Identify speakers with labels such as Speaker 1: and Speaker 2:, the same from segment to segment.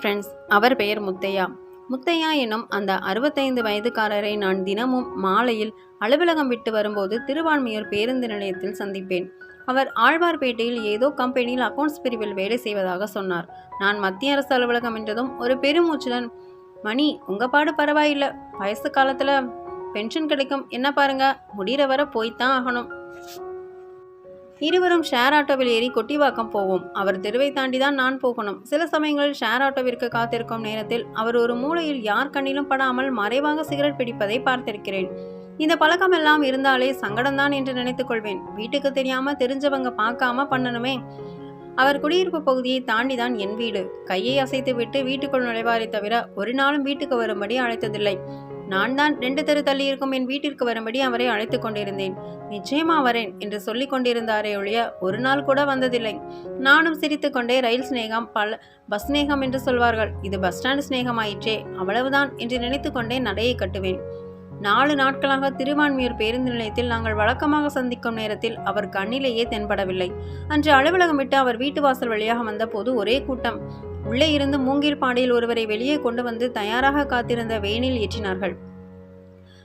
Speaker 1: Friends அவர் பெயர் முத்தையா. முத்தையா எனும் அந்த அறுபத்தைந்து வயதுக்காரரை நான் தினமும் மாலையில் அலுவலகம் விட்டு வரும்போது திருவான்மியூர் பேருந்து நிலையத்தில் சந்திப்பேன். அவர் ஆழ்வார்பேட்டையில் ஏதோ கம்பெனியில் அக்கௌண்ட்ஸ் பிரிவில் வேலை செய்வதாக சொன்னார். நான் மத்திய அரசு அலுவலகம் என்றதும் ஒரு பெருமூச்சுடன் மணி உங்க பாடு பரவாயில்லை. வயசு காலத்தில் பென்ஷன் கிடைக்கும். என்ன பாருங்க? முடிகிற வர போய்த்தான் ஆகணும். இருவரும் ஷேர் ஆட்டோவில் ஏறி கொட்டிவாக்கம் போவோம். அவர் தெருவை தாண்டி தான் நான் போகணும். சில சமயங்களில் ஷேர் ஆட்டோவிற்கு காத்திருக்கும் நேரத்தில் அவர் ஒரு மூலையில் யார் கண்ணிலும் படாமல் மறைவாக சிகரெட் பிடிப்பதை பார்த்திருக்கிறேன். இந்த பழக்கம் எல்லாம் இருந்தாலே சங்கடம்தான் என்று நினைத்துக் கொள்வேன். வீட்டுக்கு தெரியாம தெரிஞ்சவங்க பார்க்காம பண்ணணுமே. அவர் குடியிருப்பு பகுதியை தாண்டி தான் என் வீடு. கையை அசைத்து விட்டு வீட்டுக்குள் நுழைவாரே தவிர ஒரு நாளும் வீட்டுக்கு வரும்படி அழைத்ததில்லை. நான் தான் ரெண்டு தெரு தள்ளி இருக்கும் என் வீட்டிற்கு வரும்படி அவரை அழைத்துக் கொண்டிருந்தேன். நிச்சயமா வரேன் என்று சொல்லிக் கொண்டிருந்தாரே ஒழிய ஒரு நாள் கூட வந்ததில்லை. நானும் சிரித்துக்கொண்டே ரயில் சிநேகம் பல பஸ் சிநேகம் என்று சொல்வார்கள். இது பஸ் ஸ்டாண்ட் சிநேகமாயிற்றே அவ்வளவுதான் என்று நினைத்துக்கொண்டே நடையை கட்டுவேன். நாலு நாட்களாக திருவான்மியூர் பேருந்து நிலையத்தில் நாங்கள் வழக்கமாக சந்திக்கும் நேரத்தில் அவர் கண்ணிலேயே தென்படவில்லை. அன்று அலுவலகம் விட்டு அவர் வீட்டு வாசல் வழியாக வந்தபோது ஒரே கூட்டம். உள்ளே இருந்து மூங்கில் பாடியில் ஒருவரை வெளியே கொண்டு வந்து தயாராக காத்திருந்த வேனில் ஏற்றினார்கள்.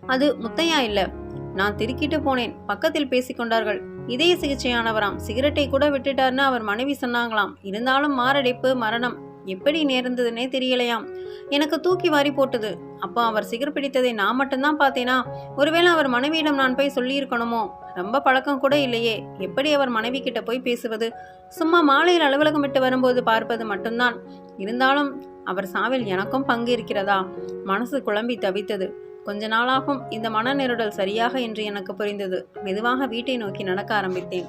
Speaker 1: அது முத்தையா இல்ல. நான் திருக்கிட்டு போனேன். பக்கத்தில் பேசிக்கொண்டார்கள். இதய சிகிச்சையானவராம். சிகரெட்டை கூட விட்டுட்டார்னு அவர் மனைவி சொன்னாங்களாம். இருந்தாலும் மாரடைப்பு மரணம். எப்படி நேர்ந்ததுன்னே தெரியலையாம். எனக்கு தூக்கி வாரி போட்டது. அப்போ அவர் சிகரெட் பிடித்ததை நான் மட்டும்தான் பார்த்தேனா? ஒருவேளை அவர் மனைவியிடம் நான் போய் சொல்லியிருக்கணுமோ? ரொம்ப பழக்கம் கூட இல்லையே. எப்படி அவர் மனைவி கிட்ட போய் பேசுவது? சும்மா மாலையில் அலுவலகம் விட்டு வரும்போது பார்ப்பது மட்டும்தான். இருந்தாலும் அவர் சாவில் எனக்கும் பங்கு இருக்கிறதா? மனசு குழம்பி தவித்தது. கொஞ்ச நாளாகும் இந்த மன நெருடல் சரியாக என்று எனக்கு புரிந்தது. மெதுவாக வீட்டை நோக்கி நடக்க ஆரம்பித்தேன்.